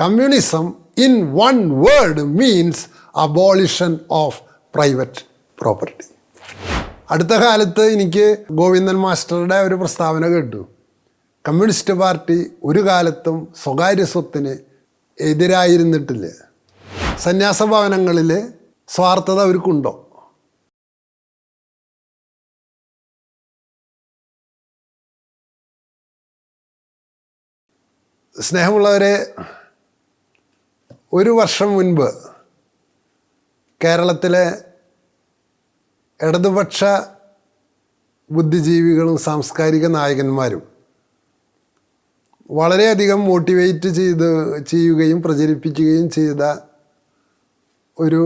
Communism in one word means abolition of private property. അടുത്ത കാലത്ത് എനിക്ക് ഗോവിന്ദൻ മാസ്റ്ററുടെ ഒരു പ്രസ്താവന കേട്ടു. കമ്മ്യൂണിസ്റ്റ് പാർട്ടി ഒരു കാലത്തും സ്വകാര്യ സ്വത്തിന് എതിരായിരുന്നിട്ടില്ല. സന്യാസ ഭവനങ്ങളിൽ സ്വാർത്ഥത അവർക്കുണ്ടോ? സ്നേഹമുള്ളവരെ ഒരു വർഷം മുൻപ് കേരളത്തിലെ ഇടതുപക്ഷ ബുദ്ധിജീവികളും സാംസ്കാരിക നായകന്മാരും വളരെയധികം മോട്ടിവേറ്റ് ചെയ്ത് ചെയ്യുകയും പ്രചരിപ്പിക്കുകയും ചെയ്ത ഒരു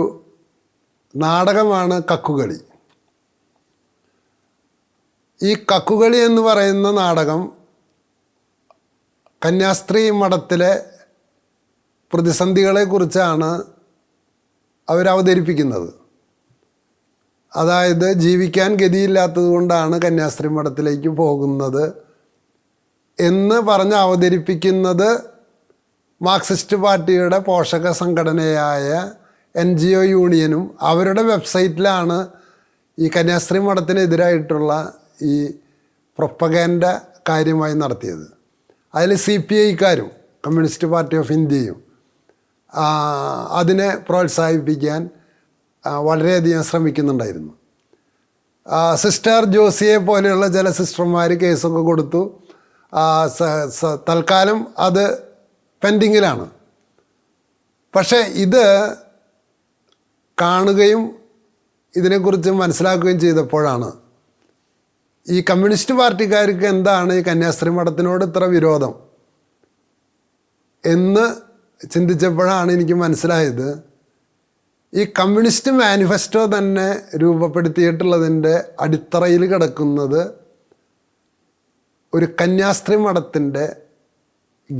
നാടകമാണ് കക്കുകളി. ഈ കക്കുകളി എന്ന് പറയുന്ന നാടകം കന്യാസ്ത്രീ മഠത്തിലെ പ്രതിസന്ധികളെക്കുറിച്ചാണ് അവരവതരിപ്പിക്കുന്നത്. അതായത് ജീവിക്കാൻ ഗതിയില്ലാത്തത് കൊണ്ടാണ് കന്യാസ്ത്രീ മഠത്തിലേക്ക് പോകുന്നത് എന്ന് പറഞ്ഞ് അവതരിപ്പിക്കുന്നത് മാർക്സിസ്റ്റ് പാർട്ടിയുടെ പോഷക സംഘടനയായ എൻ ജി ഒ യൂണിയനും അവരുടെ വെബ്സൈറ്റിലാണ് ഈ കന്യാസ്ത്രീ മഠത്തിനെതിരായിട്ടുള്ള ഈ പ്രൊപ്പഗാൻഡ കാര്യമായി നടത്തിയത്. അതിൽ സി പി ഐക്കാരും കമ്മ്യൂണിസ്റ്റ് പാർട്ടി ഓഫ് ഇന്ത്യയും അതിനെ പ്രോത്സാഹിപ്പിക്കാൻ വളരെയധികം ശ്രമിക്കുന്നുണ്ടായിരുന്നു. സിസ്റ്റർ ജോസിയെ പോലെയുള്ള ചില സിസ്റ്റർമാർ കേസൊക്കെ കൊടുത്തു. തൽക്കാലം അത് പെൻഡിങ്ങിലാണ്. പക്ഷേ ഇത് കാണുകയും ഇതിനെക്കുറിച്ച് മനസ്സിലാക്കുകയും ചെയ്തപ്പോഴാണ് ഈ കമ്മ്യൂണിസ്റ്റ് പാർട്ടിക്കാർക്ക് എന്താണ് ഈ കന്യാസ്ത്രീ മഠത്തിനോട് ഇത്ര വിരോധം എന്ന് ചിന്തിച്ചപ്പോഴാണ് എനിക്ക് മനസ്സിലായത്. ഈ കമ്മ്യൂണിസ്റ്റ് മാനിഫെസ്റ്റോ തന്നെ രൂപപ്പെടുത്തിയിട്ടുള്ളതിന്റെ അടിത്തറയിൽ കിടക്കുന്നത് ഒരു കന്യാസ്ത്രീ മഠത്തിന്റെ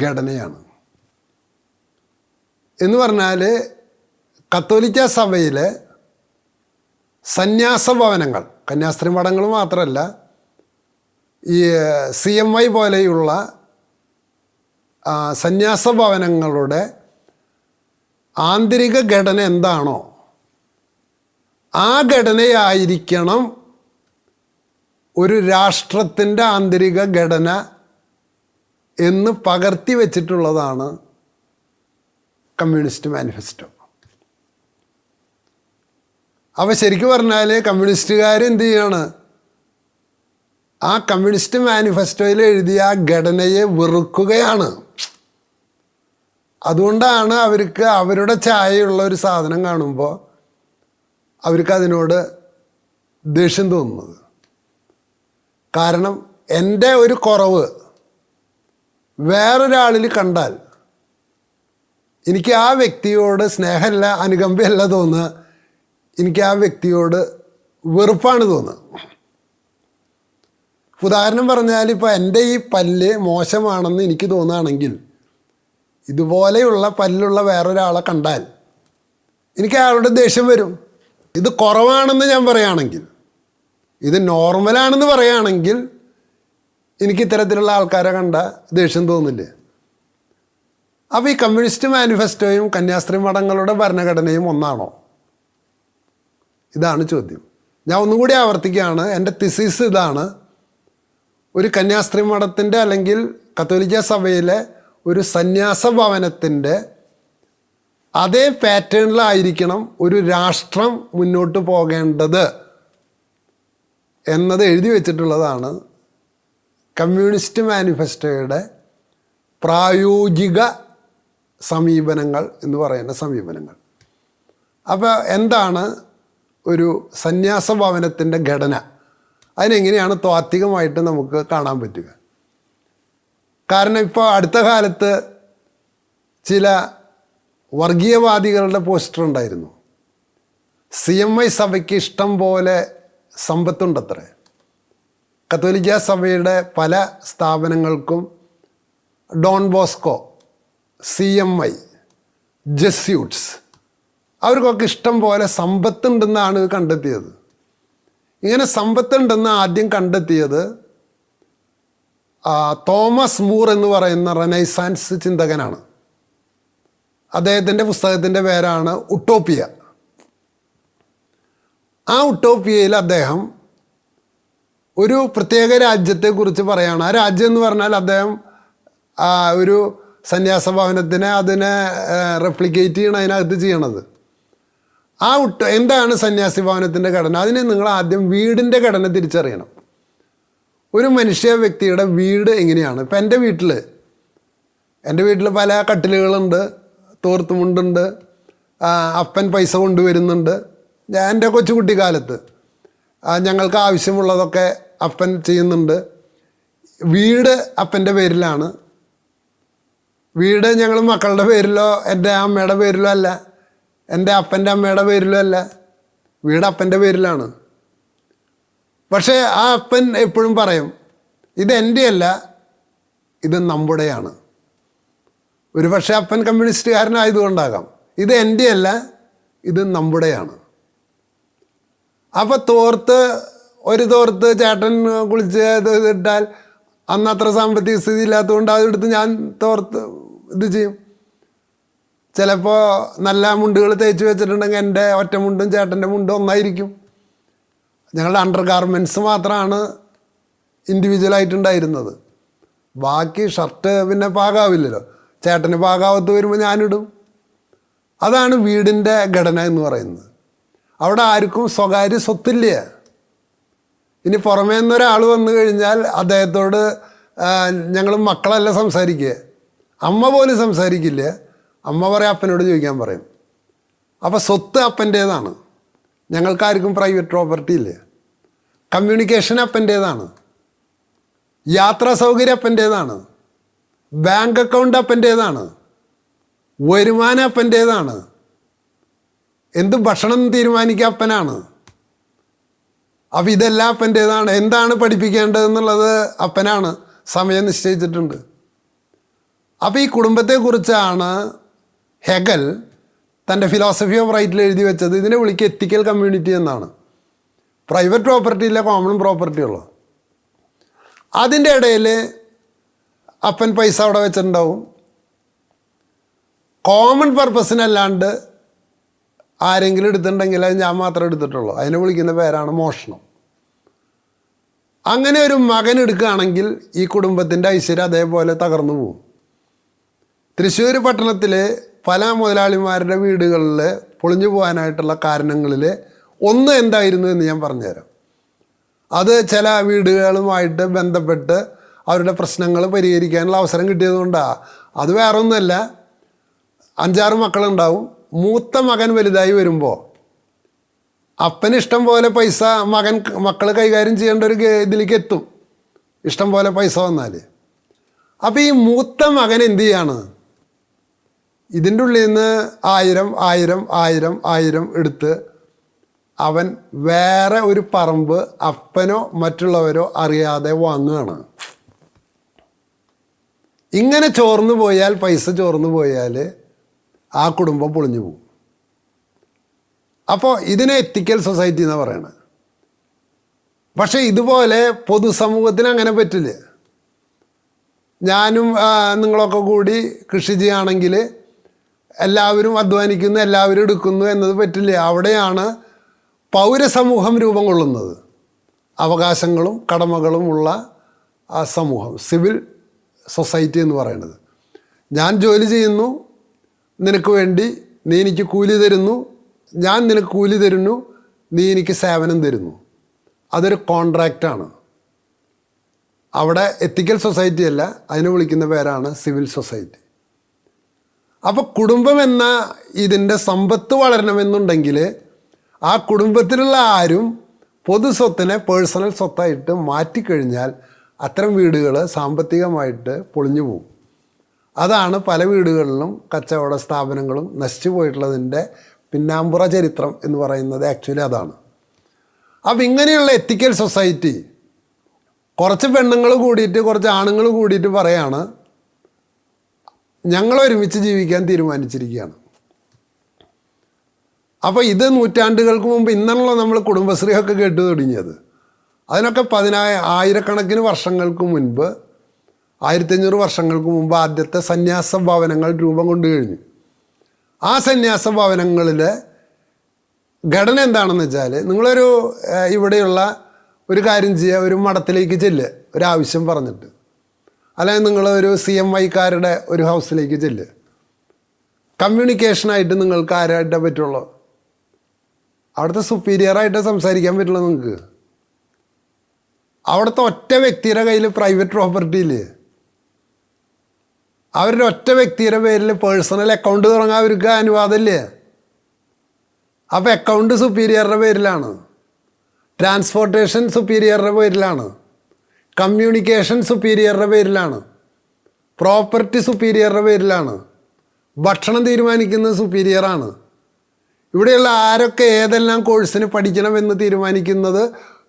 ഘടനയാണ്. എന്ന് പറഞ്ഞാൽ കത്തോലിക്ക സഭയിലെ സന്യാസ ഭവനങ്ങൾ കന്യാസ്ത്രീ മഠങ്ങൾ മാത്രമല്ല ഈ സി എം ഐ പോലെയുള്ള സന്യാസ ഭവനങ്ങളുടെ ആന്തരിക ഘടന എന്താണോ ആ ഘടനയായിരിക്കണം ഒരു രാഷ്ട്രത്തിന്റെ ആന്തരിക ഘടന എന്ന് പകർത്തി വച്ചിട്ടുള്ളതാണ് കമ്മ്യൂണിസ്റ്റ് മാനിഫെസ്റ്റോ. അപ്പോൾ ശരിക്കും പറഞ്ഞാൽ കമ്മ്യൂണിസ്റ്റുകാർ എന്ത് ചെയ്യാണ്? ആ കമ്മ്യൂണിസ്റ്റ് മാനിഫെസ്റ്റോയിൽ എഴുതിയ ആ ഘടനയെ വെറുക്കുകയാണ്. അതുകൊണ്ടാണ് അവർക്ക് അവരുടെ ചായയുള്ള ഒരു സാധനം കാണുമ്പോൾ അവർക്ക് അതിനോട് ദേഷ്യം തോന്നുന്നത്. കാരണം എന്റെ ഒരു കുറവ് വേറൊരാളിൽ കണ്ടാൽ എനിക്ക് ആ വ്യക്തിയോട് സ്നേഹമല്ല അനുകമ്പയല്ല തോന്നുക എനിക്ക് ആ വ്യക്തിയോട് വെറുപ്പാണ് തോന്നുക. ഉദാഹരണം പറഞ്ഞാൽ ഇപ്പോൾ എന്റെ ഈ പല്ല് മോശമാണെന്ന് എനിക്ക് തോന്നുകയാണെങ്കിൽ ഇതുപോലെയുള്ള പല്ലുള്ള വേറൊരാളെ കണ്ടാൽ എനിക്ക് അയാളുടെ ദേഷ്യം വരും. ഇത് കുറവാണെന്ന് ഞാൻ പറയുകയാണെങ്കിൽ ഇത് നോർമലാണെന്ന് പറയുകയാണെങ്കിൽ എനിക്ക് ഇത്തരത്തിലുള്ള ആൾക്കാരെ കണ്ട ദേഷ്യം തോന്നില്ലേ? അപ്പോൾ ഈ കമ്മ്യൂണിസ്റ്റ് മാനിഫെസ്റ്റോയും കന്യാസ്ത്രീ മഠങ്ങളുടെ ഭരണഘടനയും ഒന്നാണോ? ഇതാണ് ചോദ്യം. ഞാൻ ഒന്നുകൂടി ആവർത്തിക്കുകയാണ്. എന്റെ തിസീസ് ഇതാണ്. ഒരു കന്യാസ്ത്രീ മഠത്തിന്റെ അല്ലെങ്കിൽ കത്തോലിക്ക സഭയിലെ ഒരു സന്യാസ ഭവനത്തിന്റെ അതേ പാറ്റേണിലായിരിക്കണം ഒരു രാഷ്ട്രം മുന്നോട്ട് പോകേണ്ടത് എന്നത് എഴുതി വച്ചിട്ടുള്ളതാണ് കമ്മ്യൂണിസ്റ്റ് മാനിഫെസ്റ്റോയുടെ പ്രായോഗിക സമീപനങ്ങൾ എന്ന് പറയുന്ന സമീപനങ്ങൾ. അപ്പോൾ എന്താണ് ഒരു സന്യാസ ഭവനത്തിന്റെ ഘടന? അതിനെങ്ങനെയാണ് താത്വികമായിട്ട് നമുക്ക് കാണാൻ പറ്റുക? കാരണം ഇപ്പോൾ അടുത്ത കാലത്ത് ചില വർഗീയവാദികളുടെ പോസ്റ്റർ ഉണ്ടായിരുന്നു. സി എം ഐ സഭയ്ക്ക് ഇഷ്ടം പോലെ സമ്പത്തുണ്ടത്രേ. കത്തോലിക്ക സഭയുടെ പല സ്ഥാപനങ്ങൾക്കും Don Bosco C M I Jesuits അവർക്കൊക്കെ ഇഷ്ടം പോലെ സമ്പത്തുണ്ടെന്നാണ് കണ്ടെത്തിയത്. ഇങ്ങനെ സമ്പത്തുണ്ടെന്ന് ആദ്യം കണ്ടെത്തിയത് തോമസ് മൂർ എന്ന് പറയുന്ന റെനൈസാൻസ് ചിന്തകനാണ്. അദ്ദേഹത്തിന്റെ പുസ്തകത്തിന്റെ പേരാണ് ഉട്ടോപ്പിയ. ആ ഉട്ടോപ്പിയയിൽ അദ്ദേഹം ഒരു പ്രത്യേക രാജ്യത്തെക്കുറിച്ച് പറയുകയാണ് ആ രാജ്യം എന്ന് പറഞ്ഞാൽ അദ്ദേഹം ഒരു സന്യാസ ഭവനത്തിനെ അതിനെ റെപ്ലിക്കേറ്റ് ചെയ്യണം അതിനകത്ത് ചെയ്യണത്. ആ എന്താണ് സന്യാസി ഭവനത്തിന്റെ ഘടന? അതിന് നിങ്ങൾ ആദ്യം വീടിന്റെ ഘടന തിരിച്ചറിയണം. ഒരു മനുഷ്യ വ്യക്തിയുടെ വീട് എങ്ങനെയാണ്? ഇപ്പം എന്റെ വീട്ടിൽ എന്റെ വീട്ടിൽ പല കട്ടിലുകളുണ്ട് തോർത്തുമുണ്ടുണ്ട് അപ്പൻ പൈസ കൊണ്ടുവരുന്നുണ്ട്. ഞാൻ എന്റെ കൊച്ചുകുട്ടിക്കാലത്ത് ഞങ്ങൾക്ക് ആവശ്യമുള്ളതൊക്കെ അപ്പൻ ചെയ്യുന്നുണ്ട്. വീട് അപ്പന്റെ പേരിലാണ്. വീട് ഞങ്ങൾ മക്കളുടെ പേരിലോ എന്റെ അമ്മയുടെ പേരിലോ അല്ല എന്റെ അപ്പന്റെ അമ്മയുടെ പേരിലോ അല്ല വീട് അപ്പന്റെ പേരിലാണ്. പക്ഷേ ആ അപ്പൻ എപ്പോഴും പറയും ഇത് എന്റെയല്ല ഇത് നമ്മുടെയാണ്. ഒരു പക്ഷേ അപ്പൻ കമ്മ്യൂണിസ്റ്റുകാരനായതുകൊണ്ടാകാം ഇത് എന്റെ അല്ല ഇത് നമ്മുടെയാണ്. അപ്പോൾ തോർത്ത് ഒരു തോർത്ത് ചേട്ടൻ കുളിച്ച് ഇട്ടാൽ അന്ന് അത്ര സാമ്പത്തിക സ്ഥിതി ഇല്ലാത്തതുകൊണ്ട് അതെടുത്ത് ഞാൻ തോർത്ത് ഇത് ചെയ്യും. ചിലപ്പോൾ നല്ല മുണ്ടുകൾ തേച്ച് വെച്ചിട്ടുണ്ടെങ്കിൽ എന്റെ ഒറ്റ മുണ്ടും ചേട്ടന്റെ മുണ്ടും ഒന്നായിരിക്കും. ഞങ്ങളുടെ അണ്ടർ ഗാർമെന്റ്സ് മാത്രമാണ് ഇൻഡിവിജ്വലായിട്ടുണ്ടായിരുന്നത് ബാക്കി ഷർട്ട് പിന്നെ പാകാവില്ലല്ലോ. ചേട്ടന് പാകാവത്ത് വരുമ്പോൾ ഞാനിടും. അതാണ് വീടിന്റെ ഘടന എന്ന് പറയുന്നത്. അവിടെ ആർക്കും സ്വകാര്യ സ്വത്തില്ല. ഇനി പുറമേ നിന്നൊരാൾ വന്നു കഴിഞ്ഞാൽ അദ്ദേഹത്തോട് ഞങ്ങൾ മക്കളല്ല സംസാരിക്കുക. അമ്മ പോലും സംസാരിക്കില്ല. അമ്മ പറയും അപ്പനോട് ചോദിക്കാൻ പറയും. അപ്പോൾ സ്വത്ത് അപ്പന്റേതാണ് ഞങ്ങൾക്കാർക്കും പ്രൈവറ്റ് പ്രോപ്പർട്ടി ഇല്ല. കമ്മ്യൂണിക്കേഷൻ അപ്പന്റേതാണ്. യാത്രാ സൗകര്യം അപ്പന്റേതാണ്. Bank account അപ്പന്റേതാണ്. വരുമാനം അപ്പന്റേതാണ്. എന്ത് ഭക്ഷണം തീരുമാനിക്കുക അപ്പനാണ്. അപ്പം ഇതെല്ലാം അപ്പന്റേതാണ്. എന്താണ് പഠിപ്പിക്കേണ്ടതെന്നുള്ളത് അപ്പനാണ് സമയം നിശ്ചയിച്ചിട്ടുണ്ട്. അപ്പോൾ ഈ കുടുംബത്തെക്കുറിച്ചാണ് ഹെഗൽ തന്റെ ഫിലോസഫി ഓഫ് റൈറ്റിൽ എഴുതി വെച്ചത്. ഇതിനെ വിളിക്കുക എത്തിക്കൽ കമ്മ്യൂണിറ്റി എന്നാണ്. പ്രൈവറ്റ് പ്രോപ്പർട്ടി ഇല്ല കോമൺ പ്രോപ്പർട്ടി ഉള്ളു അതിന്റെ ഇടയിൽ അപ്പൻ പൈസ അവിടെ വെച്ചിട്ടുണ്ടാവും. കോമൺ പർപ്പസിനല്ലാണ്ട് ആരെങ്കിലും എടുത്തിട്ടുണ്ടെങ്കിൽ അത് ഞാൻ മാത്രമേ എടുത്തിട്ടുള്ളൂ. അതിനെ വിളിക്കുന്ന പേരാണ് മോഷണം. അങ്ങനെ ഒരു മകൻ എടുക്കുകയാണെങ്കിൽ ഈ കുടുംബത്തിന്റെ ഐശ്വര്യം അതേപോലെ തകർന്നു പോകും. തൃശ്ശൂർ പട്ടണത്തിലെ പല മുതലാളിമാരുടെ വീടുകളിൽ പൊളിഞ്ഞു പോകാനായിട്ടുള്ള കാരണങ്ങളിൽ ഒന്ന് എന്തായിരുന്നു എന്ന് ഞാൻ പറഞ്ഞുതരാം. അത് ചില വീടുകളുമായിട്ട് ബന്ധപ്പെട്ട് അവരുടെ പ്രശ്നങ്ങൾ പരിഹരിക്കാനുള്ള അവസരം കിട്ടിയതുകൊണ്ടാണ് അത് വേറെ ഒന്നുമല്ല അഞ്ചാറ് മക്കളുണ്ടാവും. മൂത്ത മകൻ വലുതായി വരുമ്പോൾ അപ്പന് ഇഷ്ടം പോലെ പൈസ മകൻ മക്കൾ കൈകാര്യം ചെയ്യേണ്ട ഒരു ഇതിലേക്ക് എത്തും. ഇഷ്ടം പോലെ പൈസ വന്നാൽ അപ്പോൾ ഈ മൂത്ത മകൻ എന്ത് ചെയ്യാണ്? ഇതിന്റെ ഉള്ളിൽ നിന്ന് ആയിരം ആയിരം ആയിരം ആയിരം എടുത്ത് അവൻ വേറെ ഒരു പറമ്പ് അപ്പനോ മറ്റുള്ളവരോ അറിയാതെ വാങ്ങുകയാണ്. ഇങ്ങനെ ചോർന്നു പോയാൽ പൈസ ചോർന്നു പോയാൽ ആ കുടുംബം പൊളിഞ്ഞു പോകും. അപ്പോൾ ഇതിനെ എത്തിക്കൽ സൊസൈറ്റി എന്നാണ് പറയണത് പക്ഷേ ഇതുപോലെ പൊതുസമൂഹത്തിന് അങ്ങനെ പറ്റില്ല. ഞാനും നിങ്ങളൊക്കെ കൂടി കൃഷി ചെയ്യുകയാണെങ്കിൽ എല്ലാവരും അധ്വാനിക്കുന്നു എല്ലാവരും എടുക്കുന്നു എന്നത് പറ്റില്ല. അവിടെയാണ് പൗരസമൂഹം രൂപം കൊള്ളുന്നത്. അവകാശങ്ങളും കടമകളും ഉള്ള ആ സമൂഹം സിവിൽ സൊസൈറ്റി എന്ന് പറയുന്നത്. ഞാൻ ജോലി ചെയ്യുന്നു നിനക്ക് വേണ്ടി നീ എനിക്ക് കൂലി തരുന്നു ഞാൻ നിനക്ക് കൂലി തരുന്നു നീ എനിക്ക് സേവനം തരുന്നു. അതൊരു കോൺട്രാക്റ്റാണ് അവിടെ എത്തിക്കൽ സൊസൈറ്റി അല്ല അതിനെ വിളിക്കുന്ന പേരാണ് സിവിൽ സൊസൈറ്റി അപ്പോൾ കുടുംബം എന്ന ഇതിന്റെ സമ്പത്ത് വളരണമെന്നുണ്ടെങ്കിൽ ആ കുടുംബത്തിലുള്ള ആരും പൊതു സ്വത്തിനെ പേഴ്സണൽ സ്വത്തായിട്ട് മാറ്റിക്കഴിഞ്ഞാൽ അത്തരം വീടുകൾ സാമ്പത്തികമായിട്ട് പൊളിഞ്ഞു പോകും. അതാണ് പല വീടുകളിലും കച്ചവട സ്ഥാപനങ്ങളും നശിച്ചു പോയിട്ടുള്ളതിന്റെ പിന്നാമ്പുറ ചരിത്രം എന്ന് പറയുന്നത് ആക്ച്വലി അതാണ്. അപ്പം ഇങ്ങനെയുള്ള എത്തിക്കൽ സൊസൈറ്റി കുറച്ച് പെണ്ണുങ്ങൾ കൂടിയിട്ട് കുറച്ച് ആണുങ്ങൾ കൂടിയിട്ട് പറയാണ് ഞങ്ങൾ ഒരുമിച്ച് ജീവിക്കാൻ തീരുമാനിച്ചിരിക്കുകയാണ്. അപ്പോൾ ഇത് നൂറ്റാണ്ടുകൾക്ക് മുമ്പ് ഇന്നാണല്ലോ നമ്മൾ കുടുംബശ്രീയൊക്കെ കേട്ടു തുടങ്ങിയത്. അതിനൊക്കെ പതിനായ ആയിരക്കണക്കിന് വർഷങ്ങൾക്ക് മുൻപ് ആയിരത്തഞ്ഞൂറ് വർഷങ്ങൾക്ക് മുമ്പ് ആദ്യത്തെ സന്യാസ ഭവനങ്ങൾ രൂപം കൊണ്ടു കഴിഞ്ഞു. ആ സന്യാസ ഭവനങ്ങളിലെ ഘടന എന്താണെന്ന് വെച്ചാൽ നിങ്ങളൊരു ഇവിടെയുള്ള ഒരു കാര്യം ചെയ്യുക ഒരു മഠത്തിലേക്ക് ചെല്ലുക ഒരു ആവശ്യം പറഞ്ഞിട്ട്. അല്ലെങ്കിൽ നിങ്ങൾ ഒരു സി എം ഐക്കാരുടെ ഒരു ഹൗസിലേക്ക് ചെല്ലുക കമ്മ്യൂണിക്കേഷനായിട്ട് നിങ്ങൾക്ക് ആരായിട്ടേ പറ്റുള്ളൂ? അവിടുത്തെ സുപ്പീരിയറായിട്ട് സംസാരിക്കാൻ പറ്റുള്ളൂ നിങ്ങൾക്ക് അവിടുത്തെ ഒറ്റ വ്യക്തിയുടെ കയ്യിൽ പ്രൈവറ്റ് പ്രോപ്പർട്ടിയിൽ അവരുടെ ഒറ്റ വ്യക്തിയുടെ പേരിൽ പേഴ്സണൽ അക്കൗണ്ട് തുടങ്ങാൻ അവർക്ക് അനുവാദമില്ലേ അപ്പോൾ അക്കൗണ്ട് സുപ്പീരിയറുടെ പേരിലാണ്. ട്രാൻസ്പോർട്ടേഷൻ സുപ്പീരിയറുടെ പേരിലാണ്. കമ്മ്യൂണിക്കേഷൻ സുപ്പീരിയറുടെ പേരിലാണ്. പ്രോപ്പർട്ടി സുപ്പീരിയറുടെ പേരിലാണ്. ഭക്ഷണം തീരുമാനിക്കുന്നത് സുപ്പീരിയറാണ് ഇവിടെയുള്ള ആരൊക്കെ ഏതെല്ലാം കോഴ്സിന് പഠിക്കണമെന്ന് തീരുമാനിക്കുന്നത്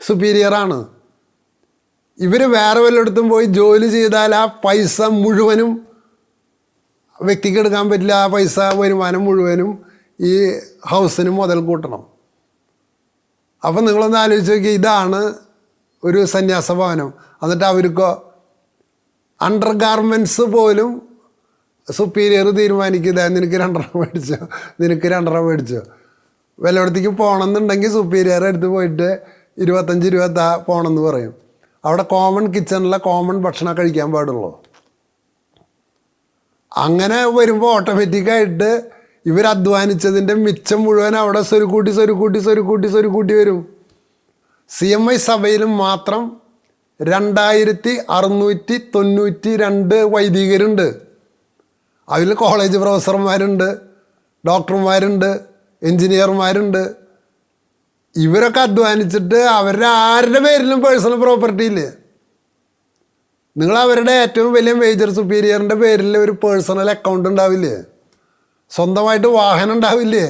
സുപ്പീരിയറാണ് ഇവർ വേറെ വല്ലയിടത്തും പോയി ജോലി ചെയ്താൽ ആ പൈസ മുഴുവനും വ്യക്തിക്ക് എടുക്കാൻ പറ്റില്ല. ആ പൈസ വരുമാനം മുഴുവനും ഈ ഹൗസിന് മുതൽ കൂട്ടണം. അപ്പം നിങ്ങളൊന്ന് ആലോചിച്ച് നോക്കി ഇതാണ് ഒരു സന്യാസ ഭവനം. എന്നിട്ട് അവർക്കോ അണ്ടർ ഗാർമെന്റ്സ് പോലും സുപ്പീരിയർ തീരുമാനിക്കുക നിനക്ക് രണ്ടെണ്ണം മേടിച്ചോ. നിനക്ക് രണ്ടെണ്ണം മേടിച്ചോ. പോകണം എന്നുണ്ടെങ്കിൽ സുപ്പീരിയർ എടുത്ത് പോയിട്ട് ഇരുപത്തഞ്ച് ഇരുപത്താ പോകണമെന്ന് പറയും. അവിടെ കോമൺ കിച്ചണിലെ കോമൺ ഭക്ഷണം കഴിക്കാൻ പാടുള്ളൂ. അങ്ങനെ വരുമ്പോൾ ഓട്ടോമാറ്റിക്കായിട്ട് ഇവർ അധ്വാനിച്ചതിന്റെ മിച്ചം മുഴുവൻ അവിടെ സ്വരുക്കൂട്ടി സ്വരുക്കൂട്ടി സ്വരുക്കൂട്ടി സ്വരുക്കൂട്ടി വരും. സി എം ഐ സഭയിലും മാത്രം രണ്ടായിരത്തി അറുന്നൂറ്റി തൊണ്ണൂറ്റി രണ്ട് വൈദികരുണ്ട്. അതിൽ കോളേജ് പ്രൊഫസർമാരുണ്ട് ഡോക്ടർമാരുണ്ട് എൻജിനീയർമാരുണ്ട് ഇവരൊക്കെ അധ്വാനിച്ചിട്ട് അവരുടെ ആരുടെ പേരിലും പേഴ്സണൽ പ്രോപ്പർട്ടി ഇല്ലേ? നിങ്ങൾ അവരുടെ ഏറ്റവും വലിയ മേജർ സുപ്പീരിയറിന്റെ പേരിൽ ഒരു പേഴ്സണൽ അക്കൗണ്ട് ഉണ്ടാവില്ലേ? സ്വന്തമായിട്ട് വാഹനം ഉണ്ടാവില്ലേ?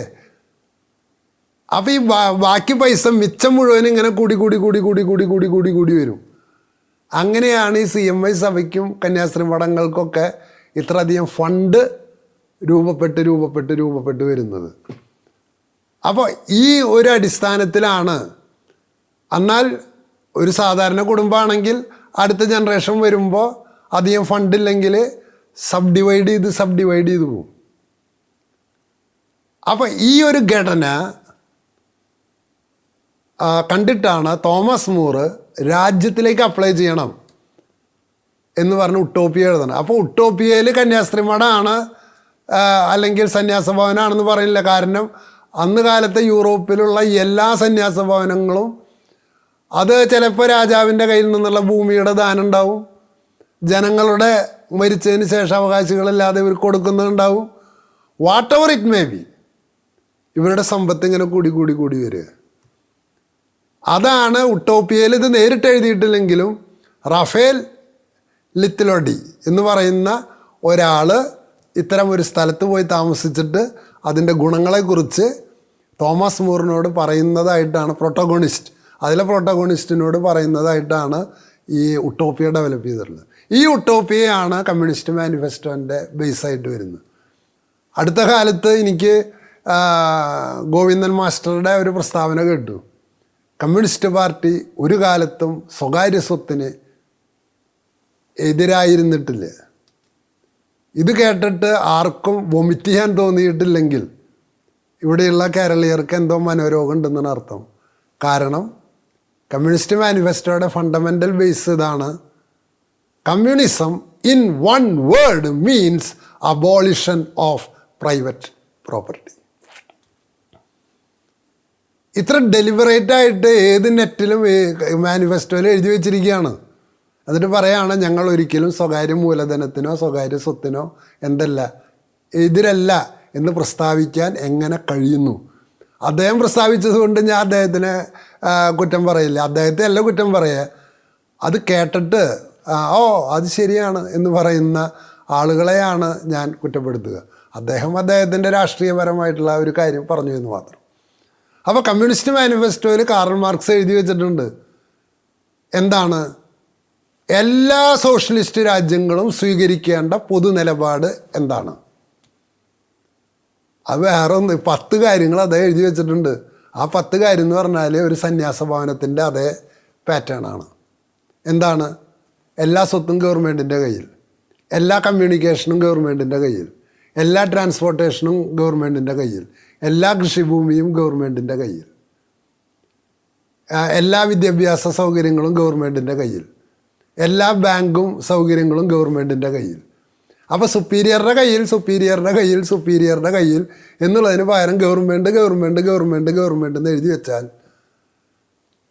അപ്പോൾ ഈ ബാക്കി പൈസ മിച്ചം മുഴുവൻ ഇങ്ങനെ കൂടി കൂടി കൂടി കൂടി കൂടി കൂടി കൂടി കൂടി വരും. അങ്ങനെയാണ് ഈ സി എം ഐ സഭയ്ക്കും കന്യാസ്ത്രീ മഠങ്ങൾക്കൊക്കെ ഇത്രയധികം ഫണ്ട് രൂപപ്പെട്ട് രൂപപ്പെട്ട് രൂപപ്പെട്ട് വരുന്നത്. അപ്പോൾ ഈ ഒരു അടിസ്ഥാനത്തിലാണ് എന്നാൽ ഒരു സാധാരണ കുടുംബമാണെങ്കിൽ അടുത്ത ജനറേഷൻ വരുമ്പോൾ അധികം ഫണ്ടില്ലെങ്കിൽ സബ് ഡിവൈഡ് ചെയ്ത് സബ് ഡിവൈഡ് ചെയ്ത് പോകും അപ്പോൾ ഈ ഒരു ഘടന കണ്ടിട്ടാണ് തോമസ് മൂറ് രാജ്യത്തിലേക്ക് അപ്ലൈ ചെയ്യണം. എന്ന് പറഞ്ഞ് ഉട്ടോപ്പിയ എഴുതണം. അപ്പോൾ ഉട്ടോപ്പിയയിൽ കന്യാസ്ത്രീ മഠമാണ് അല്ലെങ്കിൽ സന്യാസ ഭവനാണെന്ന് പറയില്ല. കാരണം അന്ന് കാലത്തെ യൂറോപ്പിലുള്ള എല്ലാ സന്യാസ ഭവനങ്ങളും അത് ചിലപ്പോൾ രാജാവിന്റെ കയ്യിൽ നിന്നുള്ള ഭൂമിയുടെ ദാനം ഉണ്ടാവും ജനങ്ങളുടെ മരിച്ചതിന് ശേഷം അവകാശികളില്ലാതെ ഇവർ കൊടുക്കുന്നുണ്ടാവും whatever it may be ഇവരുടെ സമ്പത്ത് ഇങ്ങനെ കൂടി കൂടി കൂടി വരിക. അതാണ് ഉട്ടോപ്പിയയിൽ ഇത് നേരിട്ട് എഴുതിയിട്ടില്ലെങ്കിലും റഫേൽ ലിത്തിലോഡി എന്ന് പറയുന്ന ഒരാൾ ഇത്തരം ഒരു സ്ഥലത്ത് പോയി താമസിച്ചിട്ട് അതിന്റെ ഗുണങ്ങളെക്കുറിച്ച് തോമസ് മൂറിനോട് പറയുന്നതായിട്ടാണ് പ്രൊട്ടഗോണിസ്റ്റ് അതിലെ പ്രൊട്ടഗോണിസ്റ്റിനോട് പറയുന്നതായിട്ടാണ് ഈ ഉട്ടോപ്പിയ ഡെവലപ്പ് ചെയ്തിട്ടുള്ളത്. ഈ ഉട്ടോപ്പിയയാണ് കമ്മ്യൂണിസ്റ്റ് മാനിഫെസ്റ്റോന്റെ ബേസായിട്ട് വരുന്നത്. അടുത്ത കാലത്ത് എനിക്ക് ഗോവിന്ദൻ മാസ്റ്ററുടെ ഒരു പ്രസ്താവന കേട്ടു. കമ്മ്യൂണിസ്റ്റ് പാർട്ടി ഒരു കാലത്തും സ്വകാര്യ സ്വത്തിന് എതിരായിരുന്നിട്ടില്ല. ഇത് കേട്ടിട്ട് ആർക്കും വൊമിറ്റ് ചെയ്യാൻ തോന്നിയിട്ടില്ലെങ്കിൽ ഇവിടെയുള്ള കേരളീയർക്ക് എന്തോ മനോരോഗം ഉണ്ടെന്നാണ് അർത്ഥം. കാരണം കമ്മ്യൂണിസ്റ്റ് മാനിഫെസ്റ്റോയുടെ ഫണ്ടമെന്റൽ ബേസ് ഇതാണ്. Communism in one word means abolition of private property ഇത്ര ഡെലിബറേറ്റ് ആയിട്ട് ഏത് നെറ്റിലും മാനിഫെസ്റ്റോയിൽ എഴുതി വെച്ചിരിക്കുകയാണ്. എന്നിട്ട് പറയാണ് ഞങ്ങൾ ഒരിക്കലും സ്വകാര്യ മൂലധനത്തിനോ സ്വകാര്യ സ്വത്തിനോ എന്തല്ല എതിരല്ല എന്ന് പ്രസ്താവിക്കാൻ എങ്ങനെ കഴിയുന്നു? അദ്ദേഹം പ്രസ്താവിച്ചതുകൊണ്ട് ഞാൻ അദ്ദേഹത്തിന് കുറ്റം പറയില്ല. അദ്ദേഹത്തെ അല്ല കുറ്റം പറയുക അത് കേട്ടിട്ട് ഓ അത് ശരിയാണ് എന്ന് പറയുന്ന ആളുകളെയാണ് ഞാൻ കുറ്റപ്പെടുത്തുക. അദ്ദേഹം അദ്ദേഹത്തിന്റെ രാഷ്ട്രീയപരമായിട്ടുള്ള ഒരു കാര്യം പറഞ്ഞു എന്ന് മാത്രം. അപ്പോൾ കമ്മ്യൂണിസ്റ്റ് മാനിഫെസ്റ്റോയിൽ കാർൾ മാർക്സ് എഴുതി വെച്ചിട്ടുണ്ട്. എന്താണ്? എല്ലാ സോഷ്യലിസ്റ്റ് രാജ്യങ്ങളും സ്വീകരിക്കേണ്ട പൊതു നിലപാട് എന്താണ്? അത് വേറെ ഒന്ന് പത്ത് കാര്യങ്ങൾ അതേ എഴുതി വെച്ചിട്ടുണ്ട്. ആ പത്ത് കാര്യം എന്ന് പറഞ്ഞാൽ ഒരു സന്യാസ ഭവനത്തിന്റെ അതേ പാറ്റേൺ ആണ്. എന്താണ്? എല്ലാ സ്വത്തും ഗവൺമെന്റിന്റെ കയ്യിൽ. എല്ലാ കമ്മ്യൂണിക്കേഷനും ഗവൺമെന്റിന്റെ കയ്യിൽ. എല്ലാ ട്രാൻസ്പോർട്ടേഷനും ഗവൺമെന്റിന്റെ കയ്യിൽ. എല്ലാ കൃഷിഭൂമിയും ഗവൺമെന്റിന്റെ കയ്യിൽ. എല്ലാ വിദ്യാഭ്യാസ സൗകര്യങ്ങളും ഗവൺമെന്റിന്റെ കയ്യിൽ. എല്ലാ ബാങ്കും സൗകര്യങ്ങളും ഗവൺമെന്റിന്റെ കയ്യിൽ. അപ്പോൾ സുപ്പീരിയറുടെ കയ്യിൽ സുപ്പീരിയറുടെ കയ്യിൽ സുപ്പീരിയറുടെ കയ്യിൽ എന്നുള്ളതിന് പകരം ഗവൺമെന്റ് ഗവൺമെന്റ് ഗവൺമെന്റ് ഗവൺമെന്റ് എന്ന് എഴുതി വെച്ചാൽ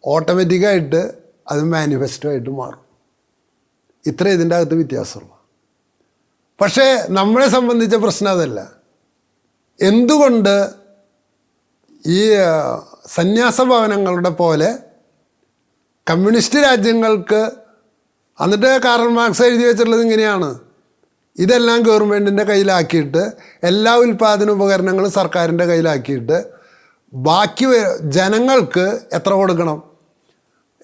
ഓട്ടോമാറ്റിക്കായിട്ട് അത് മാനിഫെസ്റ്റോ ആയിട്ട് മാറും. ഇത്ര ഇതിന്റെ അകത്ത് വ്യത്യാസമുള്ളൂ. പക്ഷേ നമ്മളെ സംബന്ധിച്ച പ്രശ്നം അതല്ല. എന്തുകൊണ്ട് ഈ സന്യാസ ഭവനങ്ങളുടെ പോലെ കമ്മ്യൂണിസ്റ്റ് രാജ്യങ്ങൾക്ക് എന്നിട്ട് കാറൽ മാർക്സ് എഴുതി വെച്ചിട്ടുള്ളത് ഇങ്ങനെയാണ്. ഇതെല്ലാം ഗവൺമെന്റിന്റെ കയ്യിലാക്കിയിട്ട് എല്ലാ ഉൽപ്പാദന ഉപകരണങ്ങളും സർക്കാരിന്റെ കയ്യിലാക്കിയിട്ട് ബാക്കി ജനങ്ങൾക്ക് എത്ര കൊടുക്കണം?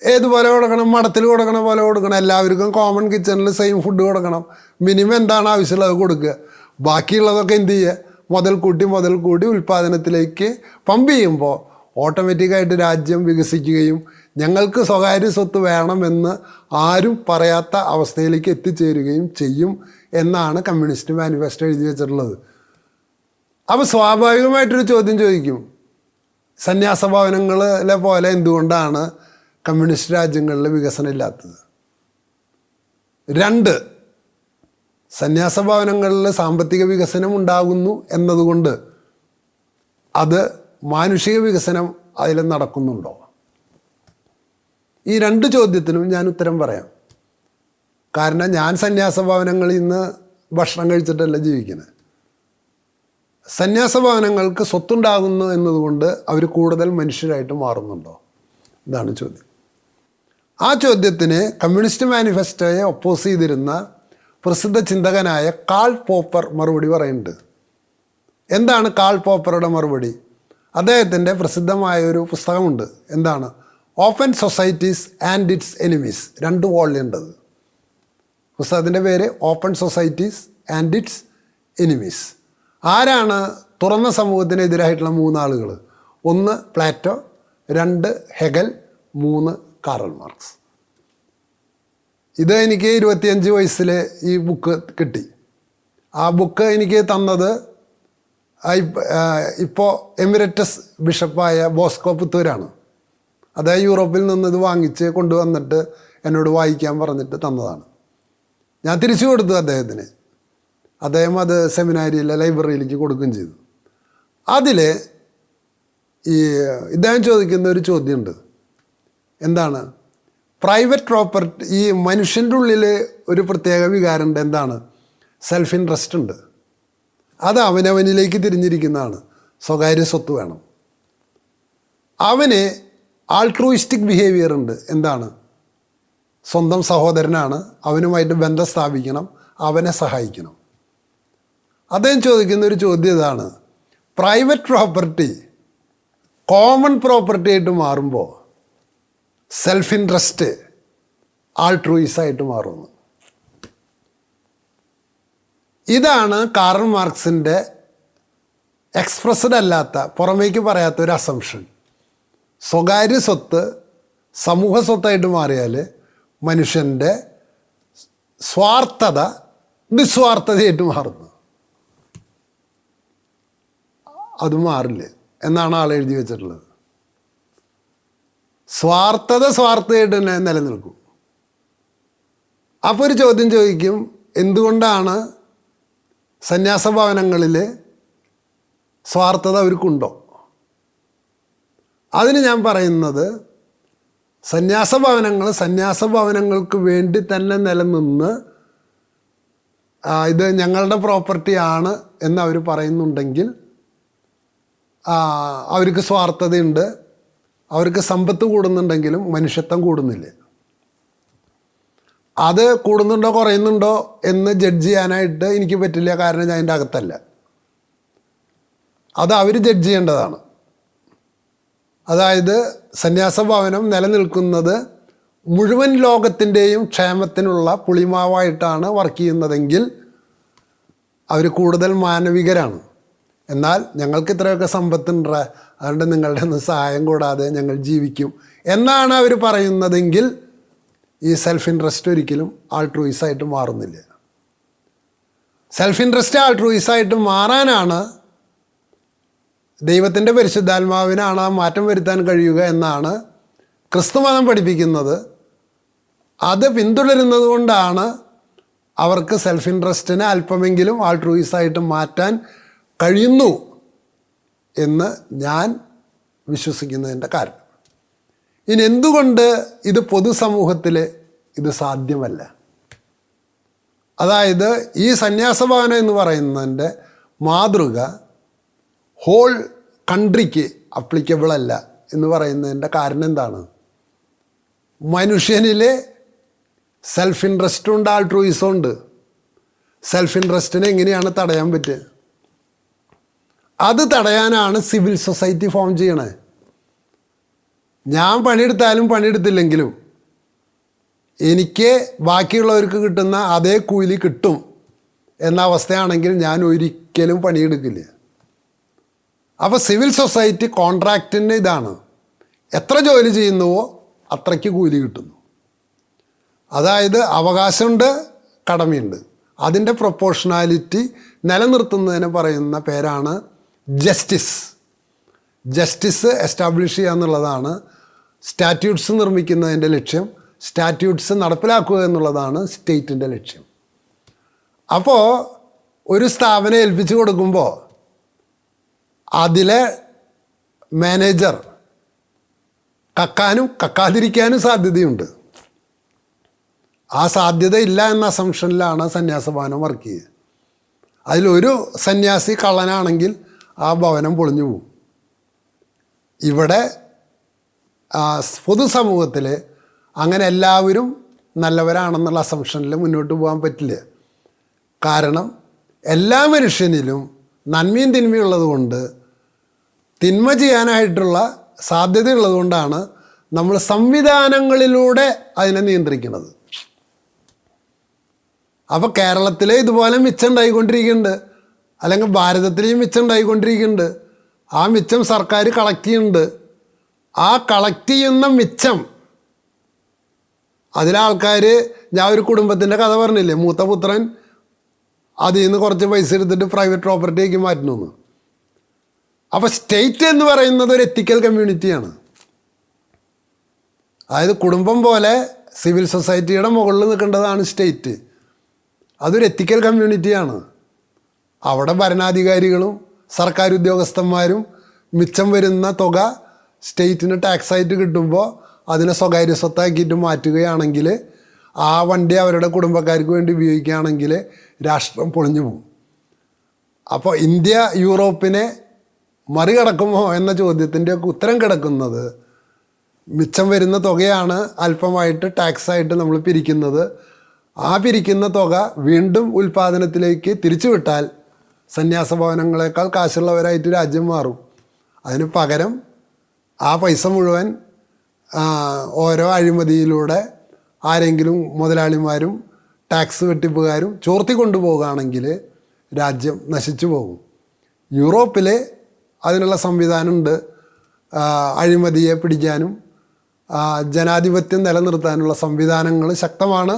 ഏതുപോലെ കൊടുക്കണം? മഠത്തിൽ കൊടുക്കണ പോലെ കൊടുക്കണം. എല്ലാവർക്കും കോമൺ കിച്ചണിൽ സെയിം ഫുഡ് കൊടുക്കണം. മിനിമം എന്താണ് ആവശ്യമുള്ളത് കൊടുക്കുക. ബാക്കിയുള്ളതൊക്കെ എന്ത് ചെയ്യുക? മുതൽ കൂട്ടി മുതൽ കൂട്ടി ഉൽപ്പാദനത്തിലേക്ക് പമ്പ് ചെയ്യുമ്പോൾ ഓട്ടോമാറ്റിക്കായിട്ട് രാജ്യം വികസിക്കുകയും ഞങ്ങൾക്ക് സ്വകാര്യ സ്വത്ത് വേണമെന്ന് ആരും പറയാത്ത അവസ്ഥയിലേക്ക് എത്തിച്ചേരുകയും ചെയ്യും എന്നാണ് കമ്മ്യൂണിസ്റ്റ് മാനിഫെസ്റ്റോ എഴുതി വെച്ചിട്ടുള്ളത്. അപ്പോൾ സ്വാഭാവികമായിട്ടൊരു ചോദ്യം ചോദിക്കും. സന്യാസ ഭവനങ്ങളിലെ പോലെ എന്തുകൊണ്ടാണ് കമ്മ്യൂണിസ്റ്റ് രാജ്യങ്ങളിൽ വികസനം ഇല്ലാത്തത്? രണ്ട് സന്യാസ ഭവനങ്ങളിൽ സാമ്പത്തിക വികസനം ഉണ്ടാകുന്നു എന്നതുകൊണ്ട് അത് മാനുഷിക വികസനം അതിൽ നടക്കുന്നുണ്ടോ? ഈ രണ്ട് ചോദ്യത്തിനും ഞാൻ ഉത്തരം പറയാം. കാരണം ഞാൻ സന്യാസ ഭവനങ്ങളിൽ നിന്ന് ഭക്ഷണം കഴിച്ചിട്ടല്ല ജീവിക്കുന്നത് സന്യാസ ഭവനങ്ങൾക്ക് സ്വത്തുണ്ടാകുന്നു എന്നതുകൊണ്ട് അവർ കൂടുതൽ മനുഷ്യരായിട്ട് മാറുന്നുണ്ടോ? ഇതാണ് ചോദ്യം. ആ ചോദ്യത്തിന് കമ്മ്യൂണിസ്റ്റ് മാനിഫെസ്റ്റോയെ ഒപ്പോസ് ചെയ്തിരുന്ന പ്രസിദ്ധ ചിന്തകനായ കാൾ പോപ്പർ മറുപടി പറയുന്നുണ്ട്. എന്താണ് കാൾ പോപ്പറുടെ മറുപടി? അദ്ദേഹത്തിന്റെ പ്രസിദ്ധമായ ഒരു പുസ്തകമുണ്ട്. എന്താണ്? Open societies and its enemies രണ്ട് വോളിയുണ്ടത് പുസ്തകത്തിന്റെ പേര് open societies and its enemies ആരാണ് തുറന്ന സമൂഹത്തിനെതിരായിട്ടുള്ള മൂന്നാളുകൾ ഒന്ന് പ്ലാറ്റോ രണ്ട് ഹെഗൽ മൂന്ന് കാറൽ മാർക്സ്. ഇത് എനിക്ക് ഇരുപത്തിയഞ്ച് വയസ്സിൽ ഈ ബുക്ക് കിട്ടി. ആ ബുക്ക് എനിക്ക് തന്നത് ഇപ്പോൾ എമിറേറ്റസ് ബിഷപ്പായ ബോസ്കോ പുത്തൂരാണ്. അദ്ദേഹം യൂറോപ്പിൽ നിന്ന് ഇത് വാങ്ങിച്ച് കൊണ്ടുവന്നിട്ട് എന്നോട് വായിക്കാൻ പറഞ്ഞിട്ട് തന്നതാണ്. ഞാൻ തിരിച്ചു കൊടുത്തു അദ്ദേഹത്തിന്. അദ്ദേഹം അത് സെമിനാരിയിലെ ലൈബ്രറിയിലേക്ക് കൊടുക്കുകയും ചെയ്തു. അതിൽ ഈ ഇദ്ദേഹം ചോദിക്കുന്ന ഒരു ചോദ്യമുണ്ട്. എന്താണ്? പ്രൈവറ്റ് പ്രോപ്പർട്ടി ഈ മനുഷ്യന്റെ ഉള്ളിൽ ഒരു പ്രത്യേക വികാരമുണ്ട് എന്താണ്? സെൽഫ് ഇൻട്രസ്റ്റ് ഉണ്ട്. അത് അവനവനിലേക്ക് തിരിഞ്ഞിരിക്കുന്നതാണ് സ്വകാര്യ സ്വത്ത് വേണം. അവന് ആൾട്രൂയിസ്റ്റിക് ബിഹേവിയർ ഉണ്ട്. എന്താണ്? സ്വന്തം സഹോദരനാണ്. അവനുമായിട്ട് ബന്ധം സ്ഥാപിക്കണം. അവനെ സഹായിക്കണം. അദ്ദേഹം ചോദിക്കുന്ന ഒരു ചോദ്യം ഇതാണ്. പ്രൈവറ്റ് പ്രോപ്പർട്ടി കോമൺ പ്രോപ്പർട്ടി ആയിട്ട് മാറുമ്പോൾ സെൽഫ് ഇൻട്രസ്റ്റ് ആൾട്രൂയിസായിട്ട് മാറുന്നു. ഇതാണ് കാറൽ മാർക്സിന്റെ എക്സ്പ്രസ്ഡ് അല്ലാത്ത പുറമേക്ക് പറയാത്ത ഒരു അസംഷൻ സ്വകാര്യ സ്വത്ത് സമൂഹ സ്വത്തായിട്ട് മാറിയാൽ മനുഷ്യന്റെ സ്വാർത്ഥത നിസ്വാർത്ഥതയായിട്ട് മാറുന്നു. അത് മാറില്ല. എന്നാണ് ആൾ എഴുതി വെച്ചിട്ടുള്ളത്. സ്വാർത്ഥത സ്വാർത്ഥതയായിട്ട് തന്നെ നിലനിൽക്കും. അപ്പോൾ ഒരു ചോദ്യം ചോദിക്കും എന്തുകൊണ്ടാണ് സന്യാസ ഭവനങ്ങളിൽ സ്വാർത്ഥത അവർക്കുണ്ടോ? അതിന് ഞാൻ പറയുന്നത് സന്യാസ ഭവനങ്ങൾ സന്യാസ ഭവനങ്ങൾക്ക് വേണ്ടി തന്നെ നിലനിന്ന് ഇത് ഞങ്ങളുടെ പ്രോപ്പർട്ടിയാണ് എന്ന് അവർ പറയുന്നുണ്ടെങ്കിൽ അവർക്ക് സ്വാർത്ഥതയുണ്ട്. അവർക്ക് സമ്പത്ത് കൂടുന്നുണ്ടെങ്കിലും മനുഷ്യത്വം കൂടുന്നില്ല. അത് കൂടുന്നുണ്ടോ കുറയുന്നുണ്ടോ എന്ന് ജഡ്ജ് ചെയ്യാനായിട്ട് എനിക്ക് പറ്റില്ല കാരണം ഞാൻ അതിന്റെ അകത്തല്ല. അത് അവർ ജഡ്ജ് ചെയ്യേണ്ടതാണ്. അതായത് സന്യാസ ഭവനം നിലനിൽക്കുന്നത് മുഴുവൻ ലോകത്തിന്റെയും ക്ഷേമത്തിനുള്ള പുളിമാവായിട്ടാണ് വർക്ക് ചെയ്യുന്നതെങ്കിൽ അവർ കൂടുതൽ മാനവികരാണ്. എന്നാൽ ഞങ്ങൾക്ക് ഇത്രയൊക്കെ സമ്പത്തുണ്ട അതുകൊണ്ട് നിങ്ങളുടെ ഒന്ന് സഹായം കൂടാതെ ഞങ്ങൾ ജീവിക്കും എന്നാണ് അവർ പറയുന്നതെങ്കിൽ ഈ സെൽഫ് ഇൻട്രസ്റ്റ് ഒരിക്കലും ആൾട്രൂയിസ് ആയിട്ട് മാറുന്നില്ല. സെൽഫ് ഇൻട്രസ്റ്റ് ആൾട്രൂയിസായിട്ട് മാറാനാണ് ദൈവത്തിന്റെ പരിശുദ്ധാത്മാവിനാണ് ആ മാറ്റം വരുത്താൻ കഴിയുക എന്നാണ് ക്രിസ്തുമതം പഠിപ്പിക്കുന്നത്. അത് പിന്തുടരുന്നത് കൊണ്ടാണ് അവർക്ക് സെൽഫ് ഇൻട്രസ്റ്റിനെ അല്പമെങ്കിലും ആൾട്രൂയിസായിട്ട് മാറ്റാൻ കഴിയുന്നു എന്ന് ഞാൻ വിശ്വസിക്കുന്നതിന്റെ കാരണം. ഇനി എന്തുകൊണ്ട് ഇത് പൊതുസമൂഹത്തിൽ ഇത് സാധ്യമല്ല? അതായത് ഈ സന്യാസഭവനം എന്ന് പറയുന്നതിന്റെ മാതൃക ഹോൾ കൺട്രിക്ക് അപ്ലിക്കബിൾ അല്ല എന്ന് പറയുന്നതിന്റെ കാരണം എന്താണ്? മനുഷ്യനിൽ സെൽഫ് ഇൻട്രസ്റ്റ് ഉണ്ട് ആൾട്രൂയിസം ഉണ്ട്. സെൽഫ് ഇൻട്രസ്റ്റിനെ എങ്ങനെയാണ് തടയാൻ പറ്റുക? അത് തടയാനാണ് സിവിൽ സൊസൈറ്റി ഫോം ചെയ്യണേ. ഞാൻ പണിയെടുത്താലും പണിയെടുത്തില്ലെങ്കിലും എനിക്ക് ബാക്കിയുള്ളവർക്ക് കിട്ടുന്ന അതേ കൂലി കിട്ടും എന്ന അവസ്ഥയാണെങ്കിൽ ഞാൻ ഒരിക്കലും പണിയെടുക്കില്ല. അപ്പോൾ സിവിൽ സൊസൈറ്റി കോൺട്രാക്റ്റിന്റെ ഇതാണ്. എത്ര ജോലി ചെയ്യുന്നുവോ അത്രയ്ക്ക് കൂലി കിട്ടുന്നു. അതായത് അവകാശമുണ്ട് കടമയുണ്ട്. അതിന്റെ പ്രൊപ്പോർഷണാലിറ്റി നിലനിർത്തുന്നതിന് പറയുന്ന പേരാണ് ജസ്റ്റിസ്. ജസ്റ്റിസ് എസ്റ്റാബ്ലിഷ് ചെയ്യുക എന്നുള്ളതാണ് സ്റ്റാറ്റ്യൂട്ട്സ് നിർമ്മിക്കുന്നതിന്റെ ലക്ഷ്യം സ്റ്റാറ്റ്യൂട്ട്സ് നടപ്പിലാക്കുക എന്നുള്ളതാണ് സ്റ്റേറ്റിന്റെ ലക്ഷ്യം. അപ്പോൾ ഒരു സ്ഥാപനം ഏൽപ്പിച്ചു കൊടുക്കുമ്പോൾ അതിലെ മാനേജർ കക്കാനും കക്കാതിരിക്കാനും സാധ്യതയുണ്ട്. ആ സാധ്യത ഇല്ല എന്ന അസംഷനിലാണ് സന്യാസഭവനം വർക്ക് ചെയ്യുക അതിലൊരു സന്യാസി കള്ളനാണെങ്കിൽ ആ ഭവനം പൊളിഞ്ഞു പോകും. ഇവിടെ പൊതുസമൂഹത്തിൽ അങ്ങനെ എല്ലാവരും നല്ലവരാണെന്നുള്ള അസംഷനിൽ മുന്നോട്ട് പോകാൻ പറ്റില്ല. കാരണം എല്ലാ മനുഷ്യനിലും നന്മയും തിന്മയും ഉള്ളതുകൊണ്ട് തിന്മ ചെയ്യാനായിട്ടുള്ള സാധ്യതയുള്ളതുകൊണ്ടാണ് നമ്മൾ സംവിധാനങ്ങളിലൂടെ അതിനെ നിയന്ത്രിക്കുന്നത്. അപ്പോൾ കേരളത്തിലെ ഇതുപോലെ മിച്ചം ഉണ്ടായിക്കൊണ്ടിരിക്കുന്നുണ്ട്. അല്ലെങ്കിൽ ഭാരതത്തിലെയും മിച്ചം ഉണ്ടായിക്കൊണ്ടിരിക്കുന്നുണ്ട്. ആ മിച്ചം സർക്കാർ കളക്ട് ചെയ്യുന്നുണ്ട്. ആ കളക്ട് ചെയ്യുന്ന മിച്ചം. അതിലാൾക്കാർ ഞാൻ ഒരു കുടുംബത്തിന്റെ കഥ പറഞ്ഞില്ലേ മൂത്ത പുത്രൻ അതിൽ നിന്ന് കുറച്ച് പൈസ എടുത്തിട്ട് പ്രൈവറ്റ് പ്രോപ്പർട്ടിയേക്ക് മാറ്റുന്നു അപ്പോൾ സ്റ്റേറ്റ് എന്ന് പറയുന്നത് ഒരു എത്തിക്കൽ കമ്മ്യൂണിറ്റിയാണ് അതായത് കുടുംബം പോലെ സിവിൽ സൊസൈറ്റിയുടെ മുകളിൽ നിൽക്കേണ്ടതാണ് സ്റ്റേറ്റ് അതൊരു എത്തിക്കൽ കമ്മ്യൂണിറ്റിയാണ് അവിടെ ഭരണാധികാരികളും സർക്കാർ ഉദ്യോഗസ്ഥന്മാരും മിച്ചം വരുന്ന തുക സ്റ്റേറ്റിന് ടാക്സ് ആയിട്ട് കിട്ടുമ്പോൾ അതിനെ സ്വകാര്യ സ്വത്താക്കിയിട്ട് മാറ്റുകയാണെങ്കിൽ ആ വണ്ടി അവരുടെ കുടുംബക്കാർക്ക് വേണ്ടി ഉപയോഗിക്കുകയാണെങ്കിൽ രാഷ്ട്രം പൊളിഞ്ഞു പോകും. അപ്പോൾ ഇന്ത്യ യൂറോപ്പിനെ മറികടക്കുമോ എന്ന ചോദ്യത്തിന്റെ ഒക്കെ ഉത്തരം കിടക്കുന്നത് മിച്ചം വരുന്ന തുകയാണ് അല്പമായിട്ട് ടാക്സായിട്ട് നമ്മൾ പിരിക്കുന്നത്. ആ പിരിക്കുന്ന തുക വീണ്ടും ഉൽപ്പാദനത്തിലേക്ക് തിരിച്ചുവിട്ടാൽ സന്യാസ ഭവനങ്ങളെക്കാൾ കാശുള്ളവരായിട്ട് രാജ്യം മാറും. അതിന് പകരം ആ പൈസ മുഴുവൻ ഓരോ അഴിമതിയിലൂടെ ആരെങ്കിലും മുതലാളിമാരും ടാക്സ് വെട്ടിപ്പുകാരും ചോർത്തി കൊണ്ടുപോകുകയാണെങ്കിൽ രാജ്യം നശിച്ചു പോകും. യൂറോപ്പിൽ അതിനുള്ള സംവിധാനമുണ്ട്. അഴിമതിയെ പിടിക്കാനും ജനാധിപത്യം നിലനിർത്താനുള്ള സംവിധാനങ്ങൾ ശക്തമാണ്.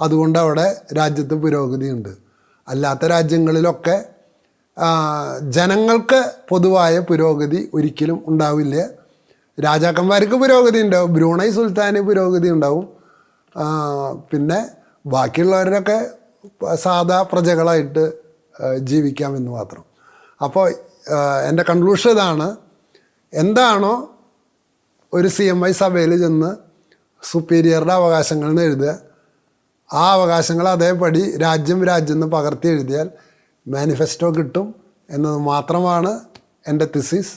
അതുകൊണ്ട് അവിടെ രാജ്യത്ത് പുരോഗതിയുണ്ട്. അല്ലാത്ത രാജ്യങ്ങളിലൊക്കെ ജനങ്ങൾക്ക് പൊതുവായ പുരോഗതി ഒരിക്കലും ഉണ്ടാവില്ല. രാജാക്കന്മാർക്ക് പുരോഗതി ഉണ്ടാവും ബ്രൂണൈ സുൽത്താന് പുരോഗതി ഉണ്ടാവും. പിന്നെ ബാക്കിയുള്ളവരൊക്കെ സാധാ പ്രജകളായിട്ട് ജീവിക്കാമെന്ന് മാത്രം. അപ്പോൾ എന്റെ കൺക്ലൂഷൻ ഇതാണ്. എന്താണോ ഒരു സി എം ഐ സഭയിൽ ചെന്ന് സുപ്പീരിയറുടെ അവകാശങ്ങൾ എന്ന് എഴുതുക. ആ അവകാശങ്ങൾ അതേപടി രാജ്യം രാജ്യം എന്ന് പകർത്തി എഴുതിയാൽ മാനിഫെസ്റ്റോ കിട്ടും. എന്നത് മാത്രമാണ് എന്റെ തിസിസ്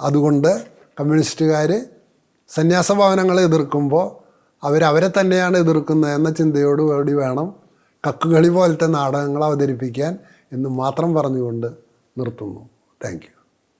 അതുകൊണ്ട് കമ്മ്യൂണിസ്റ്റുകാർ സന്യാസ ഭവനങ്ങളെ എതിർക്കുമ്പോൾ അവരവരെ തന്നെയാണ് എതിർക്കുന്നത് എന്ന ചിന്തയോടുകൂടി വേണം കക്കുകളി പോലത്തെ നാടകങ്ങൾ അവതരിപ്പിക്കാൻ എന്ന് മാത്രം പറഞ്ഞുകൊണ്ട് നിർത്തുന്നു. താങ്ക്